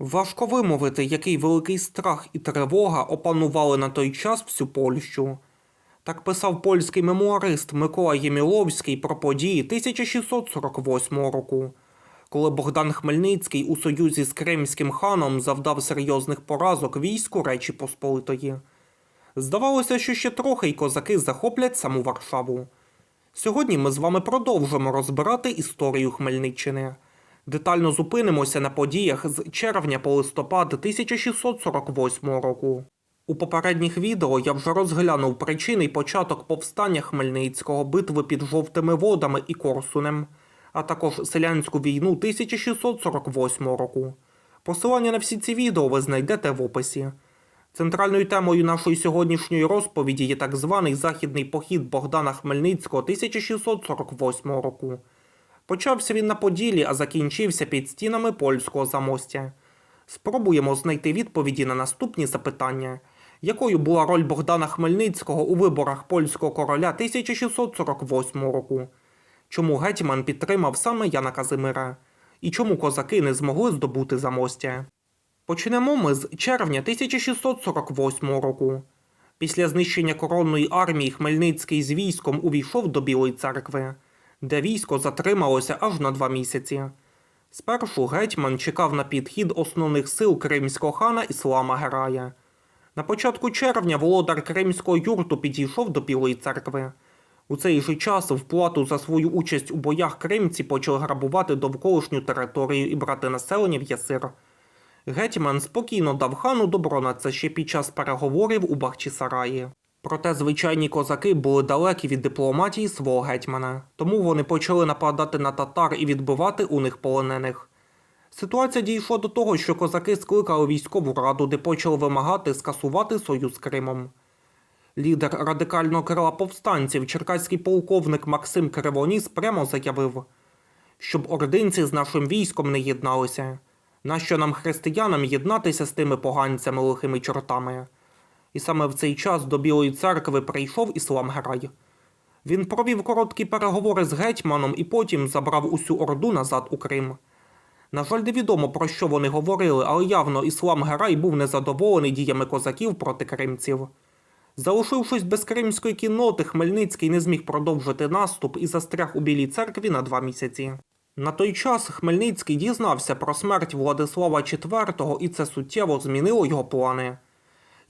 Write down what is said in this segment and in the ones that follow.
Важко вимовити, який великий страх і тривога опанували на той час всю Польщу. Так писав польський мемуарист Микола Єміловський про події 1648 року, коли Богдан Хмельницький у союзі з кримським ханом завдав серйозних поразок війську Речі Посполитої. Здавалося, що ще трохи й козаки захоплять саму Варшаву. Сьогодні ми з вами продовжимо розбирати історію Хмельниччини. Детально зупинимося на подіях з червня по листопад 1648 року. У попередніх відео я вже розглянув причини й початок повстання Хмельницького, битви під жовтими водами і Корсунем, а також селянську війну 1648 року. Посилання на всі ці відео ви знайдете в описі. Центральною темою нашої сьогоднішньої розповіді є так званий західний похід Богдана Хмельницького 1648 року. Почався він на Поділі, а закінчився під стінами польського замостя. Спробуємо знайти відповіді на наступні запитання. Якою була роль Богдана Хмельницького у виборах польського короля 1648 року? Чому гетьман підтримав саме Яна Казимира? І чому козаки не змогли здобути замостя? Почнемо ми з червня 1648 року. Після знищення коронної армії Хмельницький з військом увійшов до Білої церкви, де військо затрималося аж на два місяці. Спершу гетьман чекав на підхід основних сил кримського хана Іслама Герая. На початку червня володар Кримського юрту підійшов до Білої церкви. У цей же час в плату за свою участь у боях кримці почали грабувати довколишню територію і брати населення в Ясир. Гетьман спокійно дав хану добро на це ще під час переговорів у Бахчисараї. Проте звичайні козаки були далекі від дипломатії свого гетьмана, тому вони почали нападати на татар і відбивати у них полонених. Ситуація дійшла до того, що козаки скликали військову раду, де почали вимагати скасувати союз з Кримом. Лідер радикального крила повстанців, черкаський полковник Максим Кривоніс, прямо заявив, щоб ординці з нашим військом не єдналися. Нащо нам, християнам, єднатися з тими поганцями лихими чортами? І саме в цей час до Білої церкви прийшов Іслам Герай. Він провів короткі переговори з гетьманом і потім забрав усю орду назад у Крим. На жаль, невідомо про що вони говорили, але явно Іслам Герай був незадоволений діями козаків проти кримців. Залишившись без кримської кінноти, Хмельницький не зміг продовжити наступ і застряг у Білій церкві на два місяці. На той час Хмельницький дізнався про смерть Владислава IV, і це суттєво змінило його плани.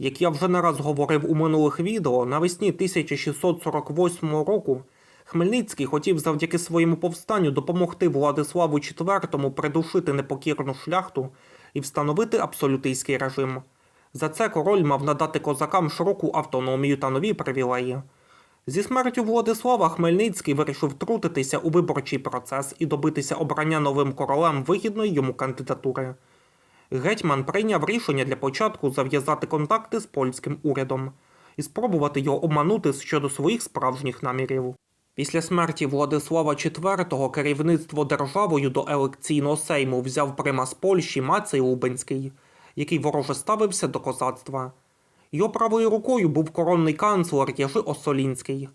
Як я вже не раз говорив у минулих відео, навесні 1648 року Хмельницький хотів завдяки своєму повстанню допомогти Владиславу IV придушити непокірну шляхту і встановити абсолютистський режим. За це король мав надати козакам широку автономію та нові привілеї. Зі смертю Владислава Хмельницький вирішив втрутитися у виборчий процес і добитися обрання новим королем вигідної йому кандидатури. Гетьман прийняв рішення для початку зав'язати контакти з польським урядом і спробувати його обманути щодо своїх справжніх намірів. Після смерті Владислава IV керівництво державою до елекційного сейму взяв примас Польщі Мацей Лубенський, який вороже ставився до козацтва. Його правою рукою був коронний канцлер Єжи Осолінський,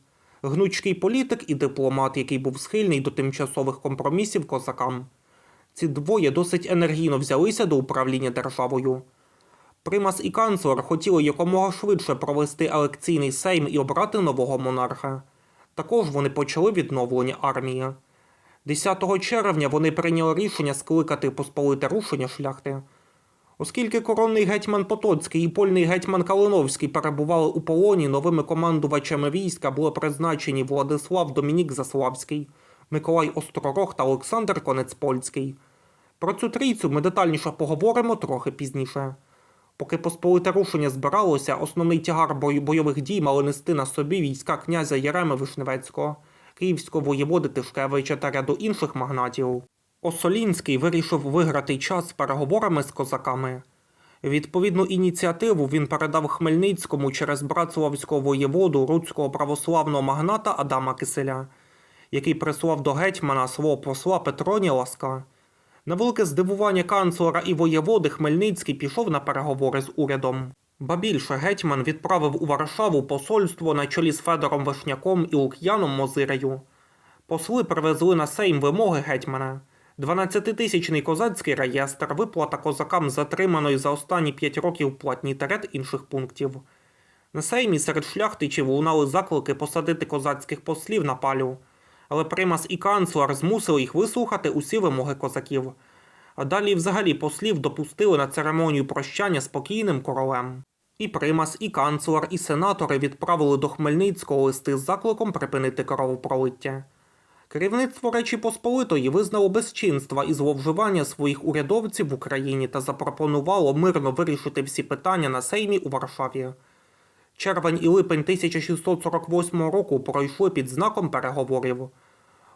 гнучкий політик і дипломат, який був схильний до тимчасових компромісів козакам. Ці двоє досить енергійно взялися до управління державою. Примас і канцлер хотіли якомога швидше провести елекційний сейм і обрати нового монарха. Також вони почали відновлення армії. 10 червня вони прийняли рішення скликати посполите рушення шляхти. Оскільки коронний гетьман Потоцький і польний гетьман Калиновський перебували у полоні, новими командувачами війська були призначені Владислав Домінік Заславський, Миколай Остророг та Олександр Конецпольський. Про цю трійцю ми детальніше поговоримо трохи пізніше. Поки посполите рушення збиралося, основний тягар бой- бойових дій мали нести на собі війська князя Єреми Вишневецького, київського воєводи Тишкевича та ряду інших магнатів. Осолінський вирішив виграти час переговорами з козаками. Відповідну ініціативу він передав Хмельницькому через братславського воєводу руцького православного магната Адама Киселя, який прислав до гетьмана свого посла Петроні Ласка. На велике здивування канцлера і воєводи Хмельницький пішов на переговори з урядом. Ба більше гетьман відправив у Варшаву посольство на чолі з Федором Вишняком і Лук'яном Мозирею. Посли привезли на сейм вимоги гетьмана. 12-тисячний козацький реєстр, виплата козакам затриманої за останні 5 років платні та ряд інших пунктів. На сеймі серед шляхтичів лунали заклики посадити козацьких послів на палю, але примас і канцлер змусили їх вислухати усі вимоги козаків. А далі взагалі послів допустили на церемонію прощання з покійним королем. І примас, і канцлер, і сенатори відправили до Хмельницького листи з закликом припинити кровопролиття. Керівництво Речі Посполитої визнало безчинства і зловживання своїх урядовців в Україні та запропонувало мирно вирішити всі питання на сеймі у Варшаві. Червень і липень 1648 року пройшли під знаком переговорів.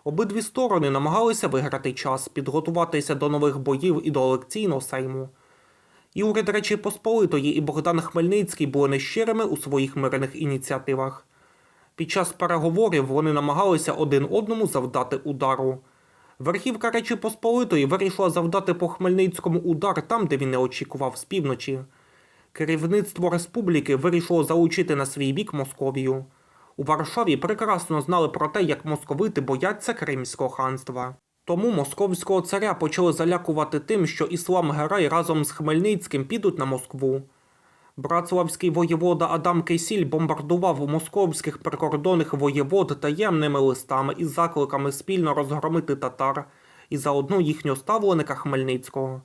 Обидві сторони намагалися виграти час, підготуватися до нових боїв і до елекційного сейму. І уряд Речі Посполитої і Богдан Хмельницький були нещирими у своїх мирних ініціативах. Під час переговорів вони намагалися один одному завдати удару. Верхівка Речі Посполитої вирішила завдати по Хмельницькому удар там, де він не очікував з півночі. Керівництво республіки вирішило залучити на свій бік Московію. У Варшаві прекрасно знали про те, як московити бояться Кримського ханства. Тому московського царя почали залякувати тим, що іслам Герай разом з Хмельницьким підуть на Москву. Братславський воєвода Адам Кисіль бомбардував московських прикордонних воєвод таємними листами із закликами спільно розгромити татар і заодно їхнього ставленика Хмельницького.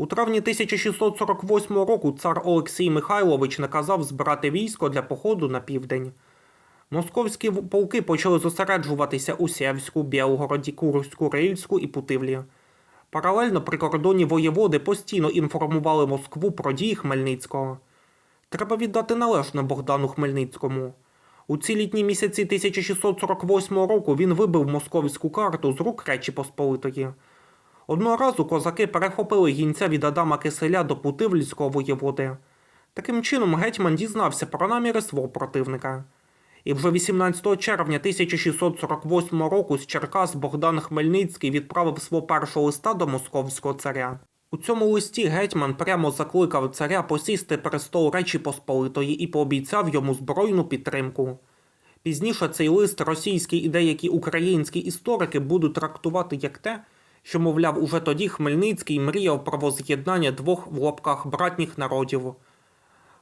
У травні 1648 року цар Олексій Михайлович наказав збирати військо для походу на південь. Московські полки почали зосереджуватися у Сєвську, Білгороді, Курську, Рильську і Путивлі. Паралельно прикордонні воєводи постійно інформували Москву про дії Хмельницького. Треба віддати належне Богдану Хмельницькому. У ці літні місяці 1648 року він вибив московську карту з рук Речі Посполитої. Одного разу козаки перехопили гінця від Адама Киселя до Путивльського воєводи. Таким чином гетьман дізнався про наміри свого противника. І вже 18 червня 1648 року з Черкас Богдан Хмельницький відправив свого першого листа до московського царя. У цьому листі гетьман прямо закликав царя посісти престол Речі Посполитої і пообіцяв йому збройну підтримку. Пізніше цей лист російські і деякі українські історики будуть трактувати як те, що, мовляв, уже тоді Хмельницький мріяв про воз'єднання двох в лапках братніх народів.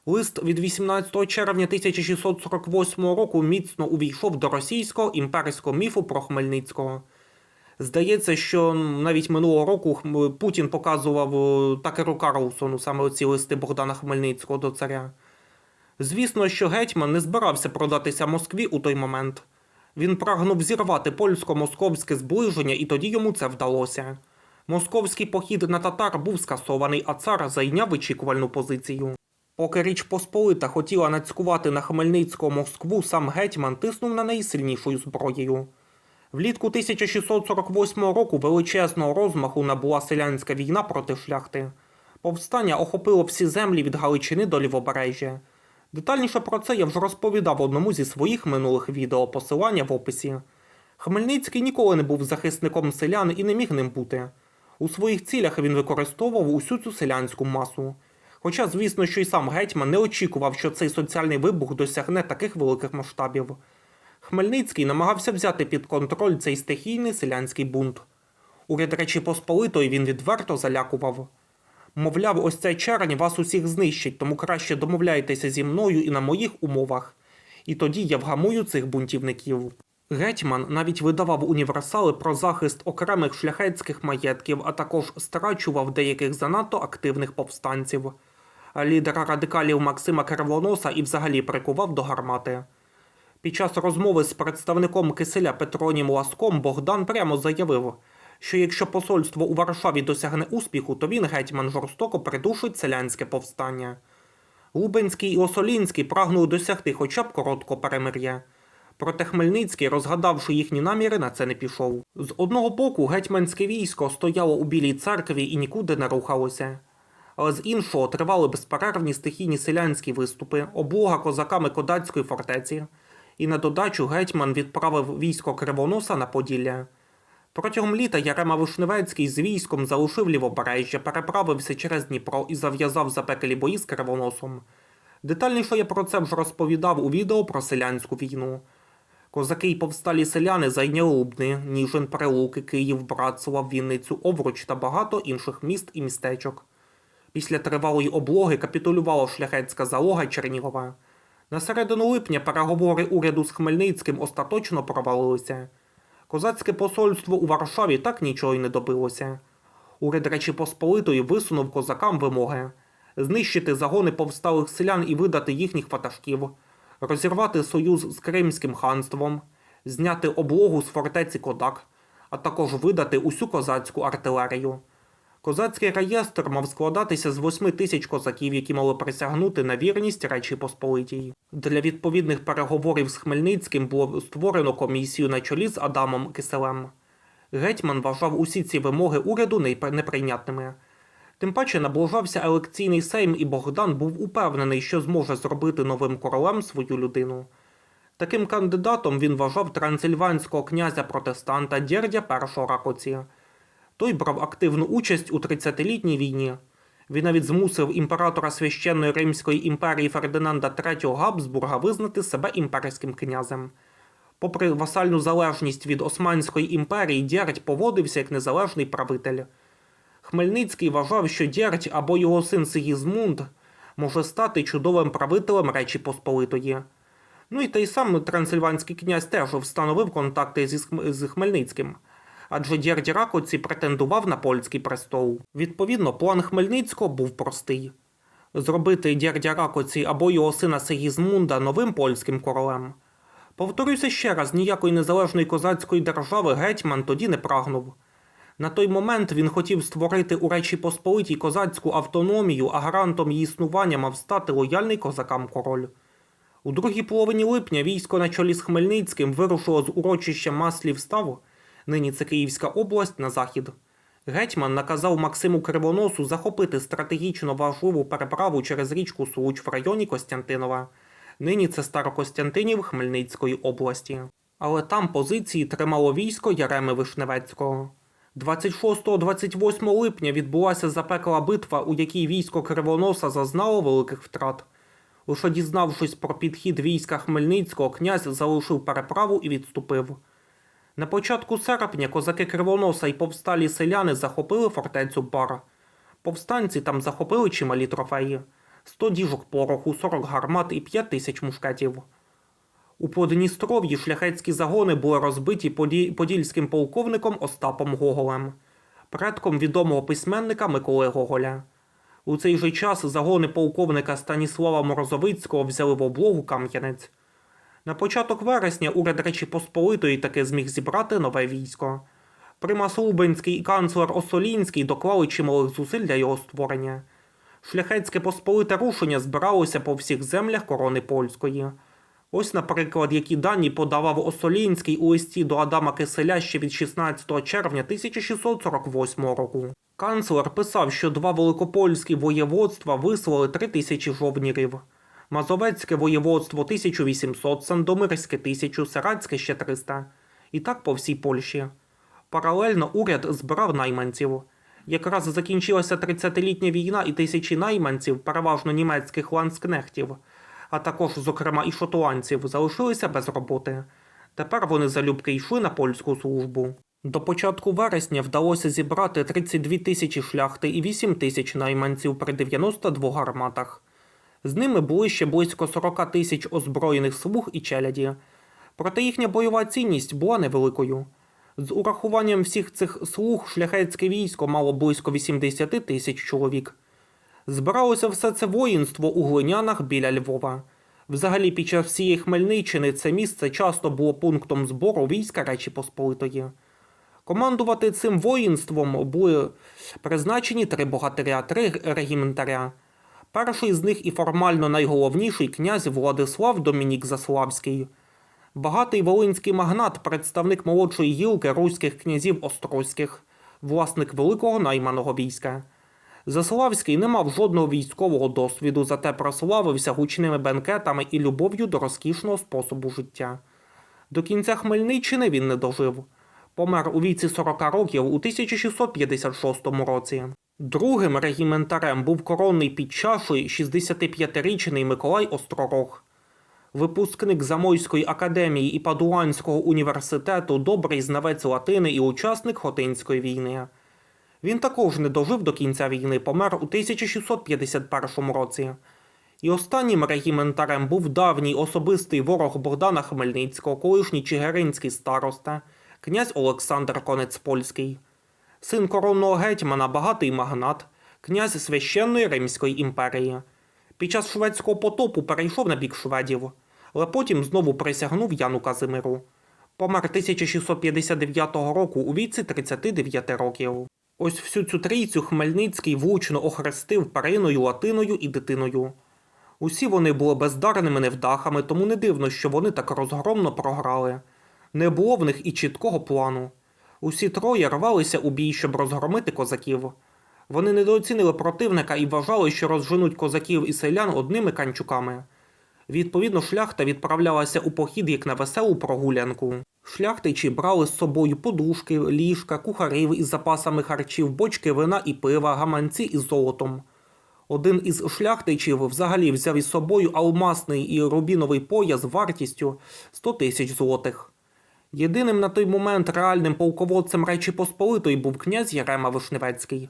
Лист від 18 червня 1648 року міцно увійшов до російського імперського міфу про Хмельницького. Здається, що навіть минулого року Путін показував е, Такеру Карлсону саме оці листи Богдана Хмельницького до царя. Звісно, що гетьман не збирався продатися Москві у той момент. Він прагнув зірвати польсько-московське зближення, і тоді йому це вдалося. Московський похід на татар був скасований, а цар зайняв вичікувальну позицію. Поки Річ Посполита хотіла нацькувати на Хмельницького Москву, сам гетьман тиснув на неї сильнішою зброєю. Влітку 1648 року величезного розмаху набула селянська війна проти шляхти. Повстання охопило всі землі від Галичини до Лівобережжя. Детальніше про це я вже розповідав в одному зі своїх минулих відео, посилання в описі. Хмельницький ніколи не був захисником селян і не міг ним бути. У своїх цілях він використовував усю цю селянську масу. Хоча, звісно, що й сам гетьман не очікував, що цей соціальний вибух досягне таких великих масштабів. Хмельницький намагався взяти під контроль цей стихійний селянський бунт. Уряд Речі Посполитої він відверто залякував. Мовляв, ось цей черень вас усіх знищить, тому краще домовляйтеся зі мною і на моїх умовах. І тоді я вгамую цих бунтівників. Гетьман навіть видавав універсали про захист окремих шляхетських маєтків, а також страчував деяких занадто активних повстанців. Лідера радикалів Максима Кривоноса і взагалі прикував до гармати. Під час розмови з представником Киселя Петронім Ласком Богдан прямо заявив, що якщо посольство у Варшаві досягне успіху, то він гетьман жорстоко придушить селянське повстання. Лубенський і Осолінський прагнули досягти хоча б короткого перемир'я. Проте Хмельницький, розгадавши їхні наміри, на це не пішов. З одного боку, гетьманське військо стояло у Білій церкві і нікуди не рухалося. Але з іншого тривали безперервні стихійні селянські виступи, облога козаками Кодацької фортеці, і на додачу гетьман відправив військо Кривоноса на Поділля. Протягом літа Ярема Вишневецький з військом залишив лівобережжя, переправився через Дніпро і зав'язав запеклі бої з Кривоносом. Детальніше я про це вже розповідав у відео про селянську війну. Козаки й повсталі селяни зайняли Лубни, Ніжин, Прилуки, Київ, Братслав, Вінницю, Овруч та багато інших міст і містечок. Після тривалої облоги капітулювала шляхетська залога Чернігова. На середину липня переговори уряду з Хмельницьким остаточно провалилися. Козацьке посольство у Варшаві так нічого й не добилося. Уряд Речі Посполитої висунув козакам вимоги знищити загони повсталих селян і видати їхніх ватажків, розірвати союз з Кримським ханством, зняти облогу з фортеці Кодак, а також видати усю козацьку артилерію. Козацький реєстр мав складатися з 8 тисяч козаків, які мали присягнути на вірність Речі Посполитій. Для відповідних переговорів з Хмельницьким було створено комісію на чолі з Адамом Киселем. Гетьман вважав усі ці вимоги уряду неприйнятними. Тим паче наближався елекційний сейм, і Богдан був упевнений, що зможе зробити новим королем свою людину. Таким кандидатом він вважав трансильванського князя протестанта Дєрдя І Ракоці. Той брав активну участь у 30-літній війні. Він навіть змусив імператора священної Римської імперії Фердинанда III Габсбурга визнати себе імперським князем. Попри васальну залежність від Османської імперії, Дєрдь поводився як незалежний правитель. Хмельницький вважав, що Дєрдь або його син Сигізмунд може стати чудовим правителем Речі Посполитої. Ну і той сам трансильванський князь теж встановив контакти зі Хмельницьким, адже Дєрдь Ракоці претендував на польський престол. Відповідно, план Хмельницького був простий зробити Дєрдя Ракоці або його сина Сигізмунда новим польським королем. Повторюся ще раз, ніякої незалежної козацької держави гетьман тоді не прагнув. На той момент він хотів створити у Речі Посполитій козацьку автономію, а гарантом її існування мав стати лояльний козакам король. У другій половині липня військо на чолі з Хмельницьким вирушило з урочища Маслів Ставу, нині це Київська область, на захід. Гетьман наказав Максиму Кривоносу захопити стратегічно важливу переправу через річку Случ в районі Костянтинова. Нині це Старокостянтинів Хмельницької області. Але там позиції тримало військо Яреми Вишневецького. 26-28 липня відбулася запекла битва, у якій військо Кривоноса зазнало великих втрат. Лише дізнавшись про підхід війська Хмельницького, князь залишив переправу і відступив. На початку серпня козаки Кривоноса і повсталі селяни захопили фортецю Бар. Повстанці там захопили чималі трофеї: 100 діжок пороху, 40 гармат і 5 тисяч мушкетів. У Подністров'ї шляхетські загони були розбиті подільським полковником Остапом Гоголем, предком відомого письменника Миколи Гоголя. У цей же час загони полковника Станіслава Морозовицького взяли в облогу Кам'янець. На початок вересня уряд Речі Посполитої таки зміг зібрати нове військо. Примас Лубенський і канцлер Осолінський доклали чималих зусиль для його створення. Шляхетське посполите рушення збиралося по всіх землях корони польської. Ось, наприклад, які дані подавав Осолінський у листі до Адама Киселя ще від 16 червня 1648 року. Канцлер писав, що два великопольські воєводства вислали 3 тисячі жовнірів. Мазовецьке воєводство 1800, Сандомирське 1000, Саратське ще 300. І так по всій Польщі. Паралельно уряд збирав найманців. Якраз закінчилася 30-літня війна і тисячі найманців, переважно німецьких ланскнехтів, а також, зокрема, і шотландців, залишилися без роботи. Тепер вони залюбки йшли на польську службу. До початку вересня вдалося зібрати 32 тисячі шляхти і 8 тисяч найманців при 92 гарматах. З ними були ще близько 40 тисяч озброєних слуг і челяді. Проте їхня бойова цінність була невеликою. З урахуванням всіх цих слуг шляхетське військо мало близько 80 тисяч чоловік. Збиралося все це воїнство у глинянах біля Львова. Взагалі, під час всієї Хмельниччини це місце часто було пунктом збору війська Речі Посполитої. Командувати цим воїнством були призначені три богатиря, три регіментаря. Перший з них і формально найголовніший князь Владислав Домінік Заславський. Багатий волинський магнат, представник молодшої гілки руських князів Острозьких, власник великого найманого війська. Заславський не мав жодного військового досвіду, зате прославився гучними бенкетами і любов'ю до розкішного способу життя. До кінця Хмельниччини він не дожив. Помер у віці 40 років у 1656 році. Другим регіментарем був коронний підчаший 65-річний Миколай Остророг. випускник Замойської академії і Падуанського університету, добрий знавець латини і учасник Хотинської війни. Він також не дожив до кінця війни, помер у 1651 році. І останнім регіментарем був давній особистий ворог Богдана Хмельницького, колишній чигиринський староста, князь Олександр Конецпольський. Син коронного гетьмана, багатий магнат, князь священної Римської імперії. Під час шведського потопу перейшов на бік шведів, але потім знову присягнув Яну Казимиру. Помер 1659 року у віці 39 років. Ось всю цю трійцю Хмельницький влучно охрестив париною, латиною і дитиною. Усі вони були бездарними невдахами, тому не дивно, що вони так розгромно програли. Не було в них і чіткого плану. Усі троє рвалися у бій, щоб розгромити козаків. Вони недооцінили противника і вважали, що розженуть козаків і селян одними канчуками. Відповідно, шляхта відправлялася у похід як на веселу прогулянку. Шляхтичі брали з собою подушки, ліжка, кухарів із запасами харчів, бочки вина і пива, гаманці із золотом. Один із шляхтичів взагалі взяв із собою алмасний і рубіновий пояс вартістю 100 тисяч злотих. Єдиним на той момент реальним полководцем Речі Посполитої був князь Ярема Вишневецький.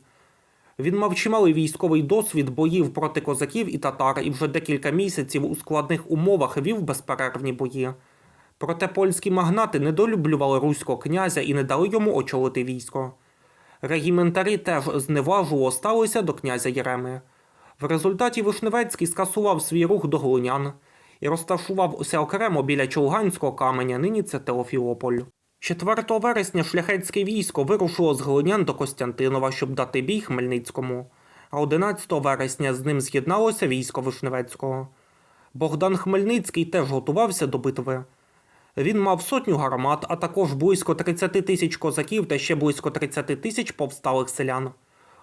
Він мав чималий військовий досвід боїв проти козаків і татар і вже декілька місяців у складних умовах вів безперервні бої. Проте польські магнати недолюблювали руського князя і не дали йому очолити військо. Регіментарі теж зневажливо ставилися до князя Єреми. В результаті Вишневецький скасував свій рух до глинян і розташувався окремо біля Чолганського каменя, нині це Теофілополь. 4 вересня шляхетське військо вирушило з Глинян до Костянтинова, щоб дати бій Хмельницькому, а 11 вересня з ним з'єдналося військо Вишневецького. Богдан Хмельницький теж готувався до битви. Він мав сотню гармат, а також близько 30 тисяч козаків та ще близько 30 тисяч повсталих селян.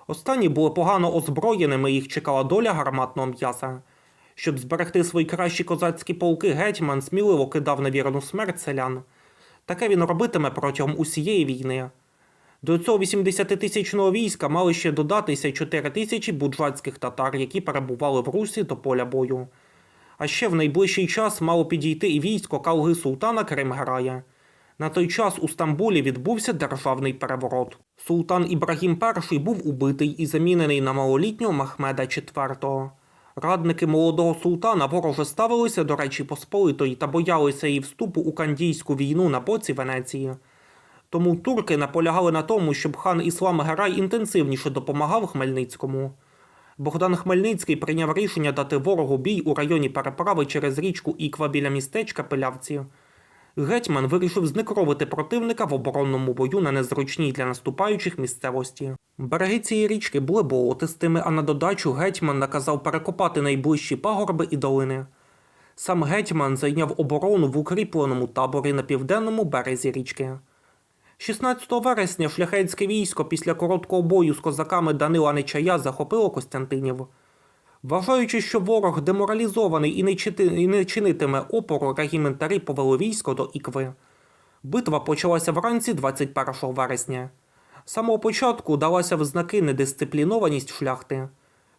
Останні були погано озброєними, їх чекала доля гарматного м'яса. Щоб зберегти свої кращі козацькі полки, гетьман сміливо кидав на вірну смерть селян. Таке він робитиме протягом усієї війни. До цього 80-тисячного війська мали ще додатися 4 тисячі буджацьких татар, які перебували в Русі до поля бою. А ще в найближчий час мало підійти і військо Калги Султана Кримграя. На той час у Стамбулі відбувся державний переворот. Султан Ібрагім І був убитий і замінений на малолітнього Махмеда IV. Радники молодого султана вороже ставилися до Речі Посполитої та боялися її вступу у кандійську війну на боці Венеції. Тому турки наполягали на тому, щоб хан Іслам Герай інтенсивніше допомагав Хмельницькому. Богдан Хмельницький прийняв рішення дати ворогу бій у районі переправи через річку Іква біля містечка Пилявці. Гетьман вирішив знекровити противника в оборонному бою на незручній для наступаючих місцевості. Береги цієї річки були болотистими, а на додачу гетьман наказав перекопати найближчі пагорби і долини. Сам гетьман зайняв оборону в укріпленому таборі на південному березі річки. 16 вересня шляхетське військо після короткого бою з козаками Данила Нечая захопило Костянтинів. Вважаючи, що ворог деморалізований і не, чити... і не чинитиме опору, регіментарі повели військо до Ікви. Битва почалася вранці 21 вересня. З самого початку далася в знаки недисциплінованість шляхти.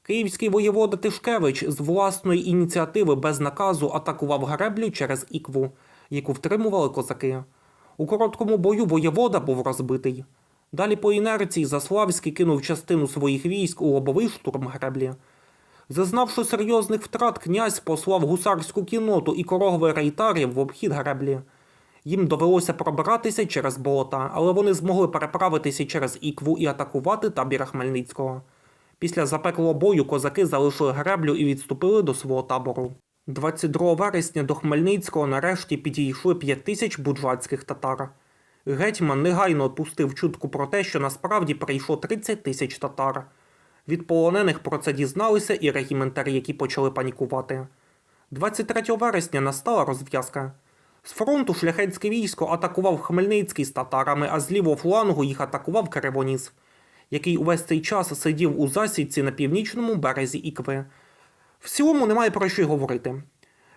Київський воєвода Тишкевич з власної ініціативи без наказу атакував греблю через Ікву, яку втримували козаки. У короткому бою воєвода був розбитий. Далі по інерції Заславський кинув частину своїх військ у лобовий штурм греблі. Зазнавши серйозних втрат, князь послав гусарську кінноту і корогових рейтарів в обхід греблі. Їм довелося пробиратися через болота, але вони змогли переправитися через Ікву і атакувати табір Хмельницького. Після запеклого бою козаки залишили греблю і відступили до свого табору. 22 вересня до Хмельницького нарешті підійшли 5 тисяч буджацьких татар. Гетьман негайно пустив чутку про те, що насправді прийшло 30 тисяч татар. Від полонених про це дізналися і регіментарі, які почали панікувати. 23 вересня настала розв'язка. З фронту шляхетське військо атакував Хмельницький з татарами, а з лівого флангу їх атакував Керевоніс, який увесь цей час сидів у засідці на північному березі Ікви. В цілому немає про що й говорити.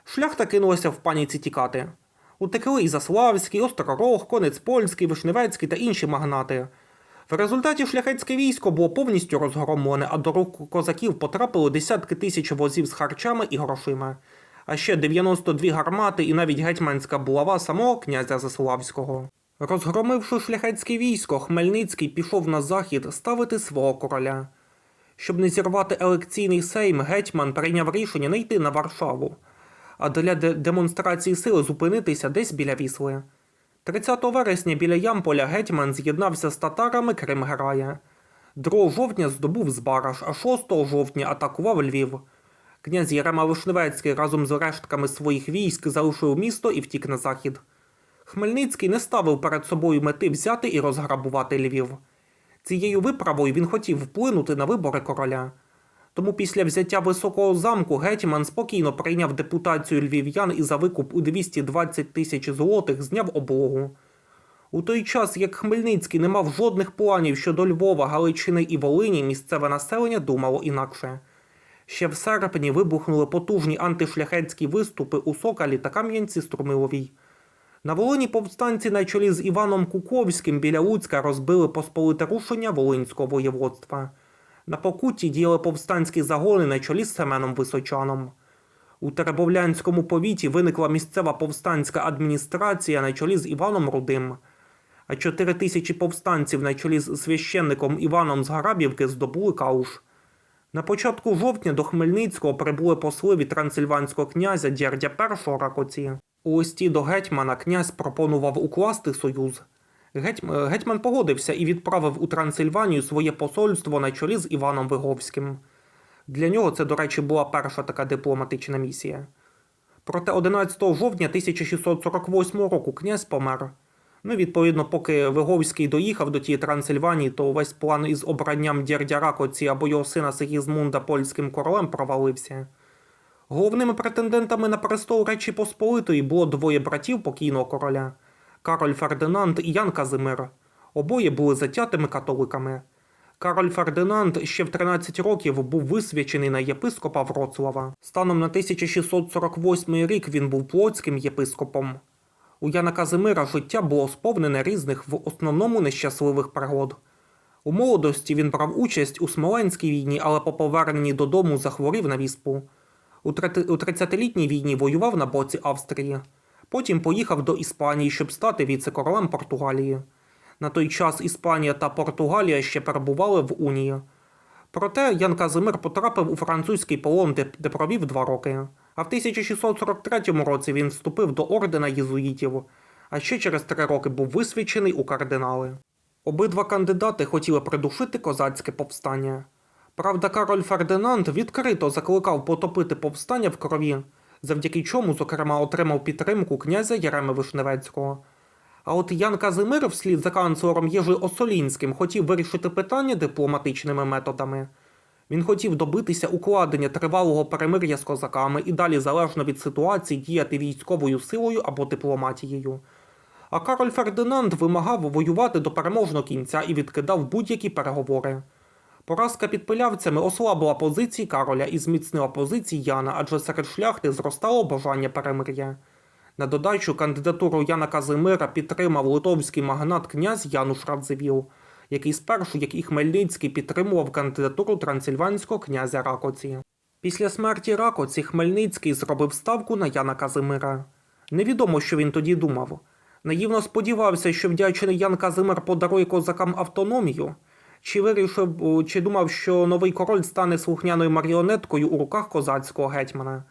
Шляхта кинулася в паніці тікати. Утекли і Заславський, Остророг, Конець Польський, Вишневецький та інші магнати. В результаті шляхетське військо було повністю розгромлене, а до рук козаків потрапили десятки тисяч возів з харчами і грошима. а ще 92 гармати і навіть гетьманська булава самого князя Заславського. Розгромивши шляхетське військо, Хмельницький пішов на захід ставити свого короля. Щоб не зірвати елекційний сейм, гетьман прийняв рішення не йти на Варшаву, а для де- демонстрації сили зупинитися десь біля Вісли. 30 вересня біля Ямполя гетьман з'єднався з татарами Кримгерая. 2 жовтня здобув Збараж, а 6 жовтня атакував Львів. Князь Єрема Вишневецький разом з рештками своїх військ залишив місто і втік на захід. Хмельницький не ставив перед собою мети взяти і розграбувати Львів. Цією виправою він хотів вплинути на вибори короля. Тому після взяття високого замку гетьман спокійно прийняв депутацію львів'ян і за викуп у 220 тисяч злотих зняв облогу. У той час, як Хмельницький не мав жодних планів щодо Львова, Галичини і Волині, місцеве населення думало інакше. Ще в серпні вибухнули потужні антишляхетські виступи у Сокалі та Кам'янці-Струмиловій. На Волині повстанці на чолі з Іваном Куковським біля Луцька розбили посполите рушення Волинського воєводства. На Покутті діяли повстанські загони на чолі з Семеном Височаном. У Теребовлянському повіті виникла місцева повстанська адміністрація на чолі з Іваном Рудим, а чотири тисячі повстанців на чолі з священником Іваном з Гарабівки здобули Кауш. На початку жовтня до Хмельницького прибули посли від трансильванського князя Дєрдя І Ракоці. У листі до гетьмана князь пропонував укласти союз. Е, Гетьман погодився і відправив у Трансильванію своє посольство на чолі з Іваном Виговським. Для нього це, до речі, була перша така дипломатична місія. Проте 11 жовтня 1648 року князь помер. Ну, відповідно, поки Виговський доїхав до тієї Трансильванії, то весь план із обранням Дєрдя Ракоці або його сина Сигізмунда польським королем провалився. Головними претендентами на престол Речі Посполитої було двоє братів покійного короля Кароль Фердинанд і Ян Казимир. Обоє були затятими католиками. Кароль Фердинанд ще в 13 років був висвячений на єпископа Вроцлава. Станом на 1648 рік він був плотським єпископом. У Яна Казимира життя було сповнене різних в основному нещасливих пригод. У молодості він брав участь у Смоленській війні, але по поверненні додому захворів на віспу. У у 30-літній війні воював на боці Австрії. Потім поїхав до Іспанії, щоб стати віце-королем Португалії. На той час Іспанія та Португалія ще перебували в Унії. Проте Ян Казимир потрапив у французький полон, де, провів два роки. А в 1643 році він вступив до ордена єзуїтів, а ще через три роки був висвячений у кардинали. Обидва кандидати хотіли придушити козацьке повстання. Правда, Кароль Фердинанд відкрито закликав потопити повстання в крові, завдяки чому, зокрема, отримав підтримку князя Єреми Вишневецького. А от Ян Казимир вслід за канцлером Єжи Осолінським хотів вирішити питання дипломатичними методами. Він хотів добитися укладення тривалого перемир'я з козаками і далі залежно від ситуації діяти військовою силою або дипломатією. А Кароль Фердинанд вимагав воювати до переможного кінця і відкидав будь-які переговори. Поразка під пилявцями ослабила позиції Кароля і зміцнила позиції Яна, адже серед шляхти зростало бажання перемир'я. На додачу кандидатуру Яна Казимира підтримав литовський магнат князь Януш Радзивіл, який спершу, як і Хмельницький, підтримував кандидатуру трансильванського князя Ракоці. Після смерті Ракоці Хмельницький зробив ставку на Яна Казимира. Невідомо, що він тоді думав. Наївно сподівався, що вдячний Ян Казимир подарує козакам автономію, чи вирішив, чи думав, що новий король стане слухняною маріонеткою у руках козацького гетьмана.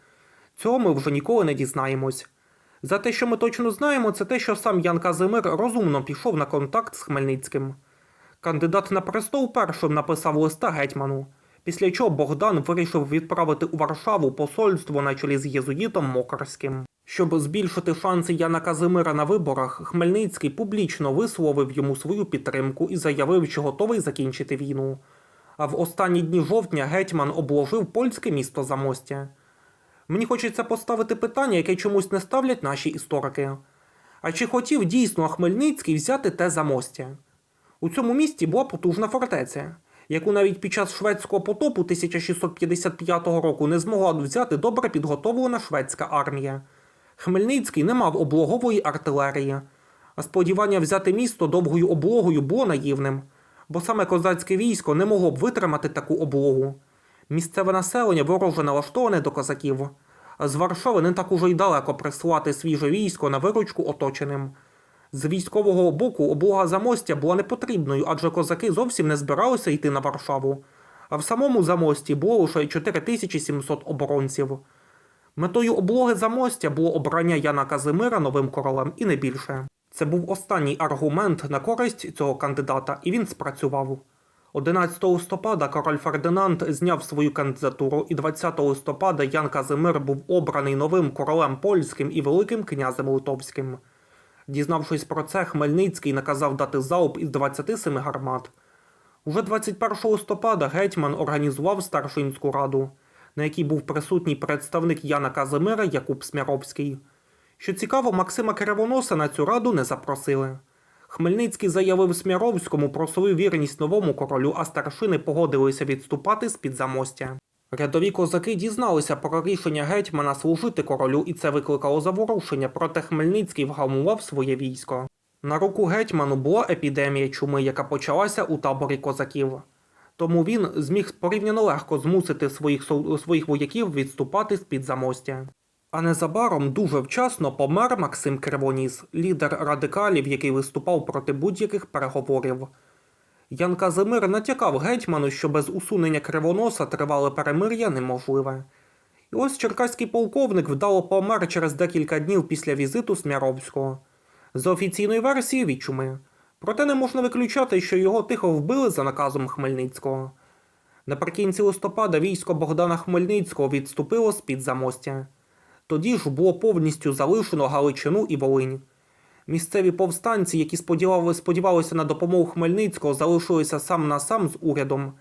Цього ми вже ніколи не дізнаємось. За те, що ми точно знаємо, це те, що сам Ян Казимир розумно пішов на контакт з Хмельницьким. Кандидат на престол першим написав листа гетьману, після чого Богдан вирішив відправити у Варшаву посольство на чолі з єзуїтом Мокарським. Щоб збільшити шанси Яна Казимира на виборах, Хмельницький публічно висловив йому свою підтримку і заявив, що готовий закінчити війну. А в останні дні жовтня гетьман обложив польське місто Замостя. Мені хочеться поставити питання, яке чомусь не ставлять наші історики. А чи хотів дійсно Хмельницький взяти те замостя? У цьому місті була потужна фортеця, яку навіть під час шведського потопу 1655 року не змогла взяти добре підготовлена шведська армія. Хмельницький не мав облогової артилерії, а сподівання взяти місто довгою облогою було наївним, бо саме козацьке військо не могло б витримати таку облогу. Місцеве населення вороже налаштоване до козаків, А з Варшави не так уже й далеко прислати свіже військо на виручку оточеним. З військового боку облога замостя була непотрібною, адже козаки зовсім не збиралися йти на Варшаву. А в самому замості було лише 4700 оборонців. Метою облоги замостя було обрання Яна Казимира новим королем і не більше. Це був останній аргумент на користь цього кандидата, і він спрацював. 11 листопада король Фердинанд зняв свою кандидатуру, і 20 листопада Ян Казимир був обраний новим королем польським і великим князем литовським. Дізнавшись про це, Хмельницький наказав дати залп із 27 гармат. Уже 21 листопада гетьман організував старшинську раду, на якій був присутній представник Яна Казимира Якуб Смяровський. Що цікаво, Максима Кривоноса на цю раду не запросили. Хмельницький заявив Смяровському про свою вірність новому королю, а старшини погодилися відступати з-під замостя. Рядові козаки дізналися про рішення гетьмана служити королю, і це викликало заворушення, проте Хмельницький вгамував своє військо. На руку гетьману була епідемія чуми, яка почалася у таборі козаків. Тому він зміг порівняно легко змусити своїх, своїх вояків відступати з-під замостя. А незабаром дуже вчасно помер Максим Кривоніс, лідер радикалів, який виступав проти будь-яких переговорів. Ян Казимир натякав гетьману, що без усунення кривоноса тривале перемир'я неможливе. І ось черкаський полковник вдало помер через декілька днів після візиту Смяровського. За офіційною версією від чуми. Проте не можна виключати, що його тихо вбили за наказом Хмельницького. Наприкінці листопада військо Богдана Хмельницького відступило з-під замостя. Тоді ж було повністю залишено Галичину і Волинь. Місцеві повстанці, які сподівалися на допомогу Хмельницького, залишилися сам на сам з урядом.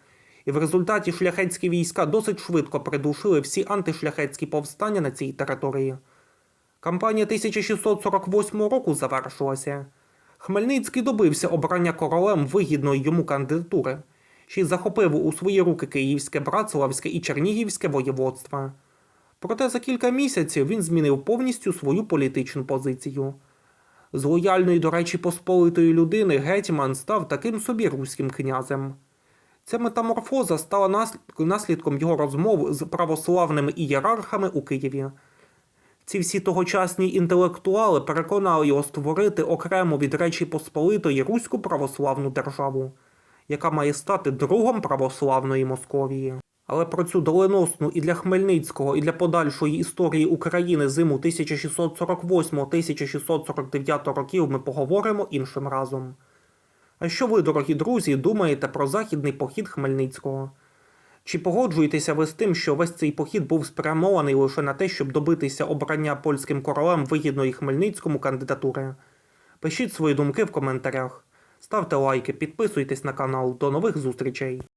І в результаті шляхетські війська досить швидко придушили всі антишляхетські повстання на цій території. Кампанія 1648 року завершилася. Хмельницький добився обрання королем вигідної йому кандидатури, ще й захопив у свої руки Київське, Братславське і Чернігівське воєводства. Проте за кілька місяців він змінив повністю свою політичну позицію. З лояльної, до речі, посполитої людини гетьман став таким собі руським князем. Ця метаморфоза стала наслідком його розмов з православними ієрархами у Києві. Ці всі тогочасні інтелектуали переконали його створити окрему від Речі Посполитої Руську православну державу, яка має стати другом православної Московії. Але про цю доленосну і для Хмельницького, і для подальшої історії України зиму 1648-1649 років ми поговоримо іншим разом. А що ви, дорогі друзі, думаєте про західний похід Хмельницького? Чи погоджуєтеся ви з тим, що весь цей похід був спрямований лише на те, щоб добитися обрання польським королем вигідної Хмельницькому кандидатури? Пишіть свої думки в коментарях, ставте лайки, підписуйтесь на канал. До нових зустрічей!